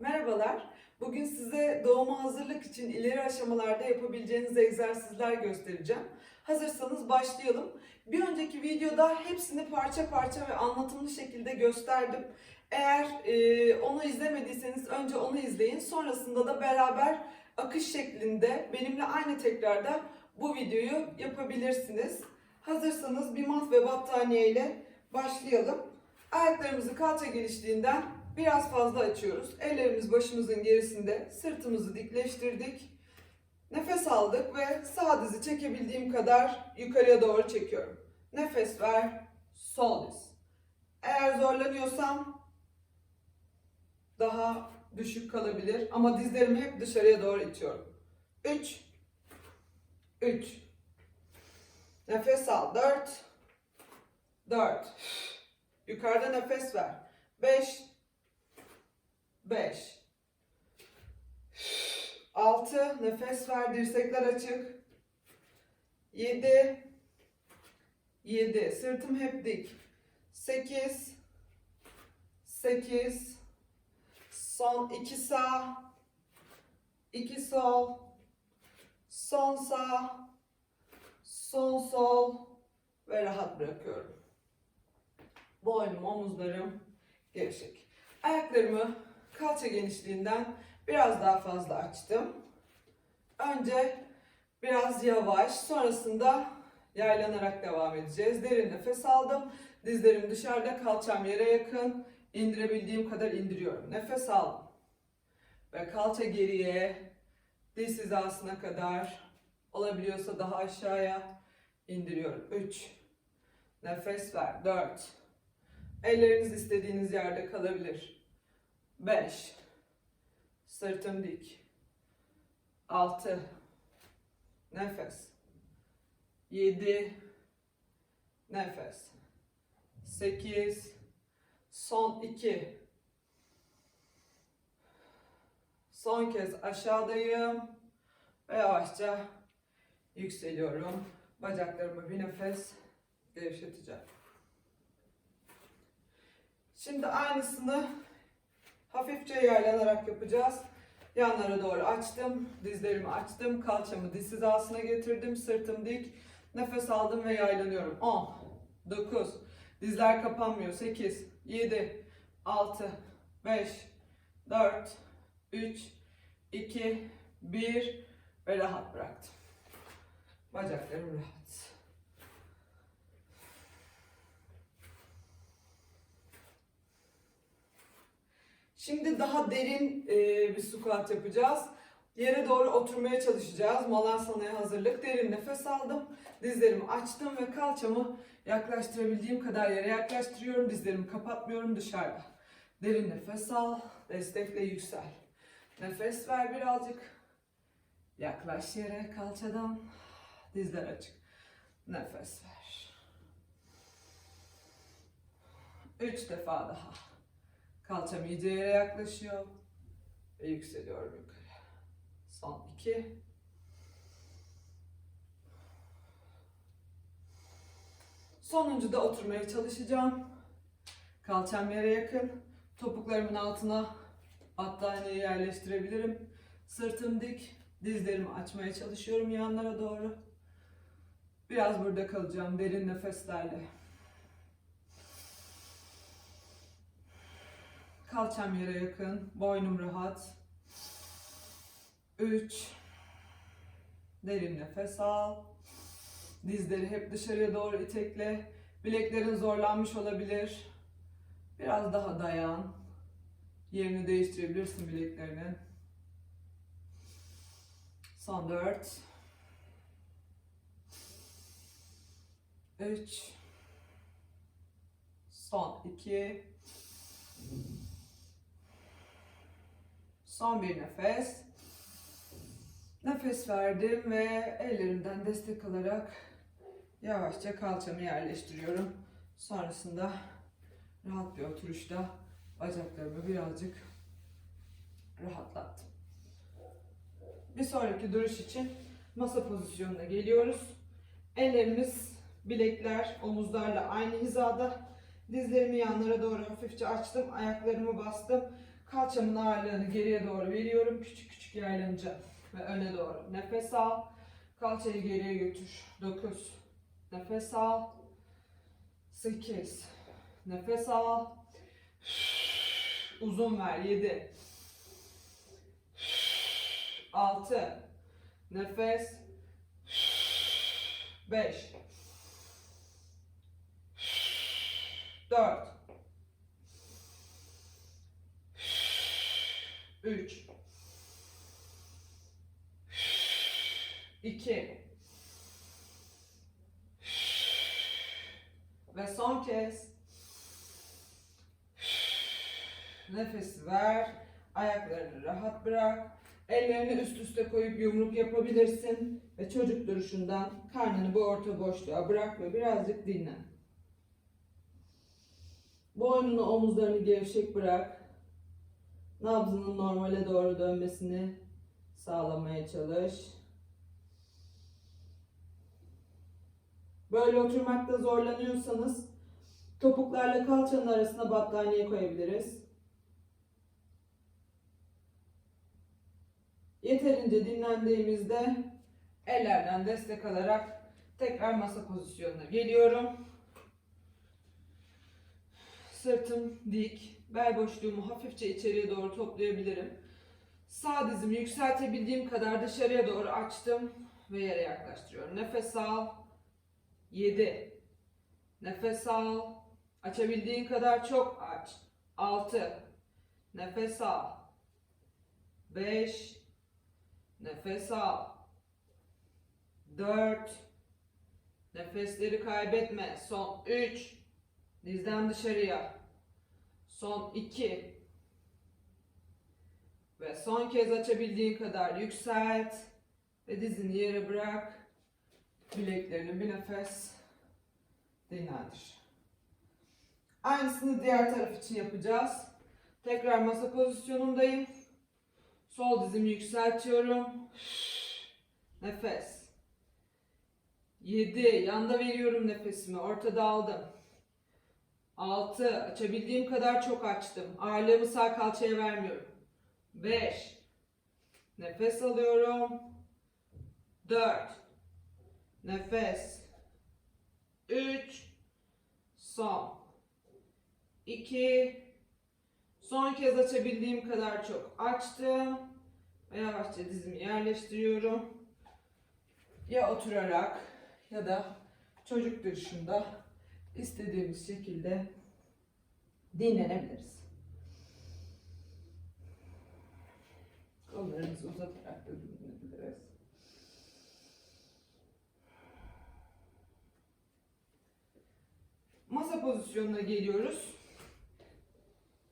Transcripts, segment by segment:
Merhabalar. Bugün size doğuma hazırlık için ileri aşamalarda yapabileceğiniz egzersizler göstereceğim. Hazırsanız başlayalım. Bir önceki videoda hepsini parça parça ve anlatımlı şekilde gösterdim. Eğer e, onu izlemediyseniz önce onu izleyin. Sonrasında da beraber akış şeklinde benimle aynı tekrarda bu videoyu yapabilirsiniz. Hazırsanız bir mat ve battaniye ile başlayalım. Ayaklarımızı kalça genişliğinden biraz fazla açıyoruz. Ellerimiz başımızın gerisinde. Sırtımızı dikleştirdik. Nefes aldık ve sağ dizi çekebildiğim kadar yukarıya doğru çekiyorum. Nefes ver. Sol diz. Eğer zorlanıyorsam daha düşük kalabilir ama dizlerimi hep dışarıya doğru itiyorum. 3 3 Nefes al. 4 4 Yukarıda nefes ver. 5 5 6 nefes ver dirsekler açık. 7 7 sırtım hep dik. 8 8 son 2 sağ. 2 sol. Son sağ. Son sol. Ve rahat bırakıyorum. Boynum, omuzlarım gevşek. Ayaklarımı kalça genişliğinden biraz daha fazla açtım. Önce biraz yavaş, sonrasında yaylanarak devam edeceğiz. Derin nefes aldım. Dizlerim dışarıda, kalçam yere yakın. İndirebildiğim kadar indiriyorum. Nefes aldım. Ve kalça geriye, diz hizasına kadar, olabiliyorsa daha aşağıya indiriyorum. 3 Nefes ver. 4 Elleriniz istediğiniz yerde kalabilir. 5 Sırtım dik. 6 Nefes. 7 Nefes. 8 Son 2 Son kez aşağıdayım ve yavaşça yükseliyorum. Bacaklarımı bir nefes gevşeteceğim. Şimdi aynısını hafifçe yaylanarak yapacağız. Yanlara doğru açtım, dizlerimi açtım, kalçamı diz hizasına getirdim, sırtım dik. Nefes aldım ve yaylanıyorum. 10, 9, dizler kapanmıyor. 8, 7, 6, 5, 4, 3, 2, 1 ve rahat bıraktım. Bacaklarım rahat. Şimdi daha derin e, bir squat yapacağız. Yere doğru oturmaya çalışacağız. Malansana'ya hazırlık. Derin nefes aldım. Dizlerimi açtım ve kalçamı yaklaştırabildiğim kadar yere yaklaştırıyorum. Dizlerimi kapatmıyorum dışarıda. Derin nefes al. Destekle yüksel. Nefes ver birazcık. Yaklaş yere kalçadan. Dizler açık. Nefes ver. Üç defa daha. Kalçam iyice yere yaklaşıyor. Ve yükseliyorum yukarı. Son iki. Sonuncu da oturmaya çalışacağım. Kalçam yere yakın. Topuklarımın altına battaniyeyi yerleştirebilirim. Sırtım dik. Dizlerimi açmaya çalışıyorum yanlara doğru. Biraz burada kalacağım derin nefeslerle. Kalçam yere yakın. Boynum rahat. 3 Derin nefes al. Dizleri hep dışarıya doğru itekle. Bileklerin zorlanmış olabilir. Biraz daha dayan. Yerini değiştirebilirsin bileklerinin. Son 4 3 Son 2 Son bir nefes. Nefes verdim ve ellerimden destek alarak yavaşça kalçamı yerleştiriyorum. Sonrasında rahat bir oturuşta bacaklarımı birazcık rahatlattım. Bir sonraki duruş için masa pozisyonuna geliyoruz. Ellerimiz, bilekler omuzlarla aynı hizada. Dizlerimi yanlara doğru hafifçe açtım. Ayaklarımı bastım. Kalçamın ağırlığını geriye doğru veriyorum. Küçük küçük yaylanacağım. Ve öne doğru. Nefes al. Kalçayı geriye götür. 9. Nefes al. 8. Nefes al. Uzun ver. 7. 6. Nefes. 5. 4. 3. 2. Ve son kez. Nefes ver. Ayaklarını rahat bırak. Ellerini üst üste koyup yumruk yapabilirsin. Ve çocuk duruşundan karnını bu orta boşluğa bırak ve birazcık dinlen. Boynunu, omuzlarını gevşek bırak. Nabzının normale doğru dönmesini sağlamaya çalış. Böyle oturmakta zorlanıyorsanız topuklarla kalçanın arasına battaniye koyabiliriz. Yeterince dinlendiğimizde ellerden destek alarak tekrar masa pozisyonuna geliyorum. Sırtım dik, bel boşluğumu hafifçe içeriye doğru toplayabilirim. Sağ dizimi yükseltebildiğim kadar dışarıya doğru açtım ve yere yaklaştırıyorum. Nefes al. 7. Nefes al. Açabildiğin kadar çok aç. 6. Nefes al. 5. Nefes al. 4. Nefesleri kaybetme. Son 3. Dizden dışarıya. Son 2. Ve son kez açabildiğin kadar yükselt. Ve dizini yere bırak. Bileklerini bir nefes dinlendir. Aynısını diğer taraf için yapacağız. Tekrar masa pozisyonundayım. Sol dizimi yükseltiyorum. Nefes. 7. Yanda veriyorum nefesimi. Ortada aldım. 6. Açabildiğim kadar çok açtım. Ağırlığımı sağ kalçaya vermiyorum. 5. Nefes alıyorum. 4. Nefes. 3. Son. 2. Son kez açabildiğim kadar çok açtım. Ve yavaşça dizimi yerleştiriyorum. Ya oturarak ya da çocuk duruşunda istediğimiz şekilde dinlenebiliriz. Kollarımızı uzatarak da dinlenebiliriz. Masa pozisyonuna geliyoruz.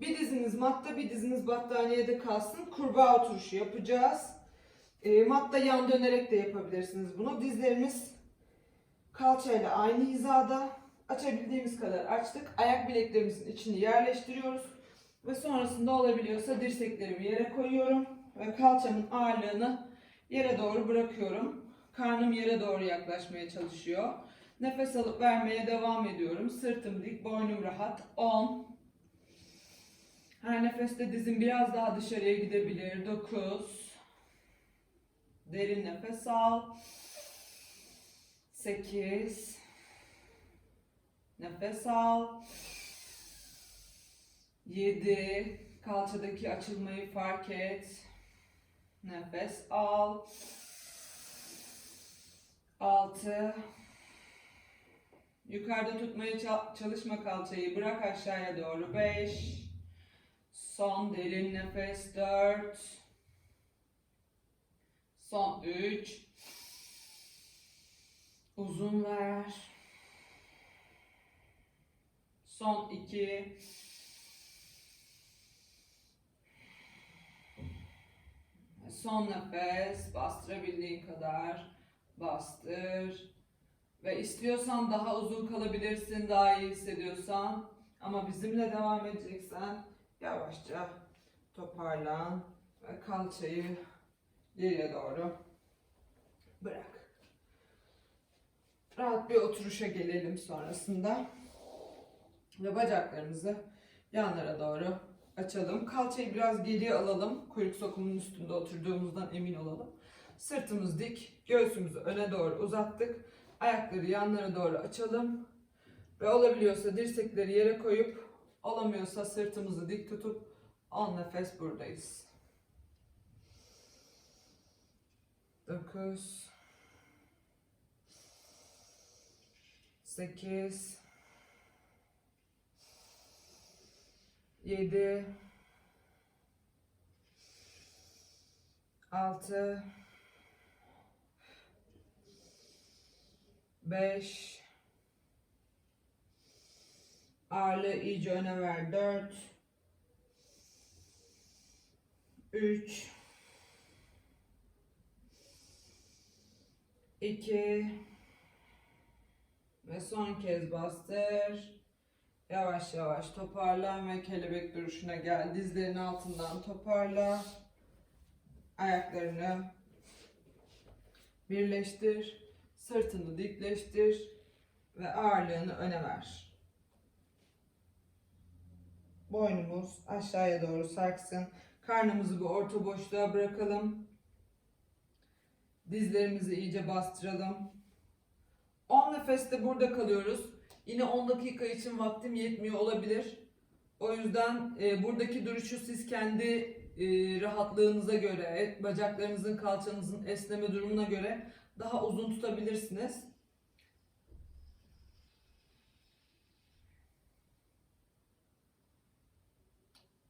Bir diziniz matta, bir diziniz battaniyede kalsın. Kurbağa oturuşu yapacağız. E, matta yan dönerek de yapabilirsiniz bunu. Dizlerimiz kalçayla aynı hizada. Açabildiğimiz kadar açtık. Ayak bileklerimizin içini yerleştiriyoruz. Ve sonrasında olabiliyorsa dirseklerimi yere koyuyorum. Ve kalçamın ağırlığını yere doğru bırakıyorum. Karnım yere doğru yaklaşmaya çalışıyor. Nefes alıp vermeye devam ediyorum. Sırtım dik, boynum rahat. 10 Her nefeste dizim biraz daha dışarıya gidebilir. 9 Derin nefes al. 8 Nefes al. 7 Kalçadaki açılmayı fark et. Nefes al. 6 Yukarıda tutmaya ça- çalışma kalçayı. Bırak aşağıya doğru. 5 Son derin nefes. 4 Son 3 Uzun ver. Son 2 Son nefes. Bastırabildiğin kadar bastır. Ve istiyorsan daha uzun kalabilirsin, daha iyi hissediyorsan. Ama bizimle devam edeceksen yavaşça toparlan ve kalçayı geriye doğru bırak. Rahat bir oturuşa gelelim sonrasında. Ve bacaklarımızı yanlara doğru açalım. Kalçayı biraz geriye alalım. Kuyruk sokumunun üstünde oturduğumuzdan emin olalım. Sırtımız dik. Göğsümüzü öne doğru uzattık. Ayakları yanlara doğru açalım. Ve olabiliyorsa dirsekleri yere koyup olamıyorsa sırtımızı dik tutup 10 nefes buradayız. 9 8 7 6 5 Ağırlığı iyice öne ver. 4 3 2 ve son kez bastır. Yavaş yavaş toparlan ve kelebek duruşuna gel. Dizlerin altından toparla. Ayaklarını birleştir. Sırtını dikleştir ve ağırlığını öne ver. Boynumuz aşağıya doğru sarksın. Karnımızı bir orta boşluğa bırakalım. Dizlerimizi iyice bastıralım. 10 nefeste burada kalıyoruz. Yine 10 dakika için vaktim yetmiyor olabilir. O yüzden e, buradaki duruşu siz kendi e, rahatlığınıza göre, bacaklarınızın, kalçanızın esneme durumuna göre daha uzun tutabilirsiniz.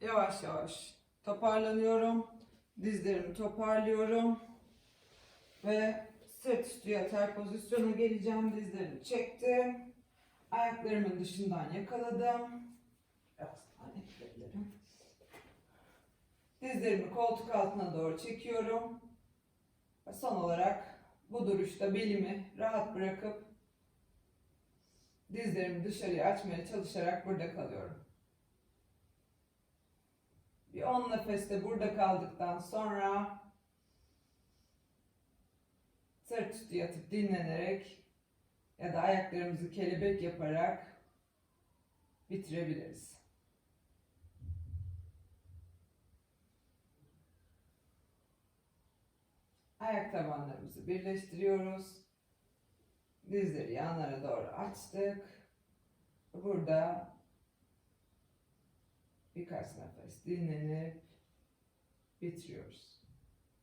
Yavaş yavaş toparlanıyorum. Dizlerimi toparlıyorum. Ve sırt üstü yatar pozisyona geleceğim. Dizlerimi çektim. Ayaklarımın dışından yakaladım. Biraz. Dizlerimi koltuk altına doğru çekiyorum. Ve son olarak bu duruşta belimi rahat bırakıp dizlerimi dışarıya açmaya çalışarak burada kalıyorum. Bir 10 nefeste burada kaldıktan sonra sırt üstü yatıp dinlenerek ya da ayaklarımızı kelebek yaparak bitirebiliriz. Ayak tabanlarımızı birleştiriyoruz. Dizleri yanlara doğru açtık. Burada birkaç nefes dinlenip bitiriyoruz.